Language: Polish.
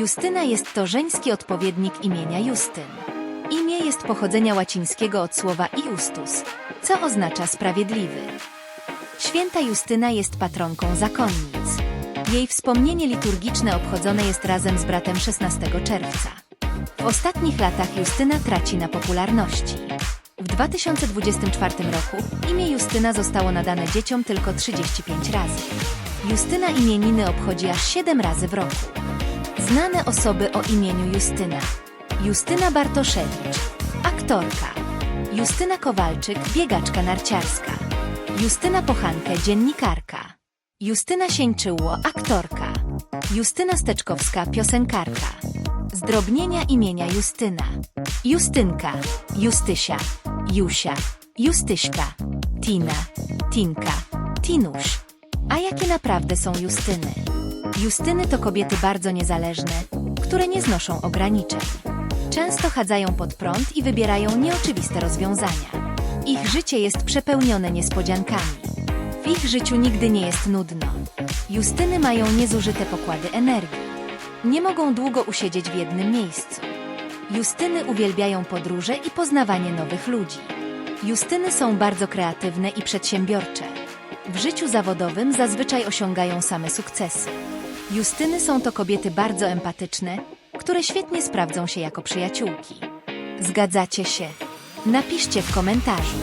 Justyna jest to żeński odpowiednik imienia Justyn. Imię jest pochodzenia łacińskiego od słowa iustus, co oznacza sprawiedliwy. Święta Justyna jest patronką zakonnic. Jej wspomnienie liturgiczne obchodzone jest razem z bratem 16 czerwca. W ostatnich latach Justyna traci na popularności. W 2024 roku imię Justyna zostało nadane dzieciom tylko 35 razy. Justyna imieniny obchodzi aż 7 razy w roku. Znane osoby o imieniu Justyna. Justyna Bartoszewicz, aktorka. Justyna Kowalczyk, biegaczka narciarska. Justyna Pochankę, dziennikarka. Justyna Sieńczyło, aktorka. Justyna Steczkowska, piosenkarka. Zdrobnienia imienia Justyna. Justynka, Justysia, Jusia, Justyśka, Tina, Tinka, Tinuś. Jakie naprawdę są Justyny? Justyny to kobiety bardzo niezależne, które nie znoszą ograniczeń. Często chadzają pod prąd i wybierają nieoczywiste rozwiązania. Ich życie jest przepełnione niespodziankami. W ich życiu nigdy nie jest nudno. Justyny mają niezużyte pokłady energii. Nie mogą długo usiedzieć w jednym miejscu. Justyny uwielbiają podróże i poznawanie nowych ludzi. Justyny są bardzo kreatywne i przedsiębiorcze. W życiu zawodowym zazwyczaj osiągają same sukcesy. Justyny są to kobiety bardzo empatyczne, które świetnie sprawdzą się jako przyjaciółki. Zgadzacie się? Napiszcie w komentarzu.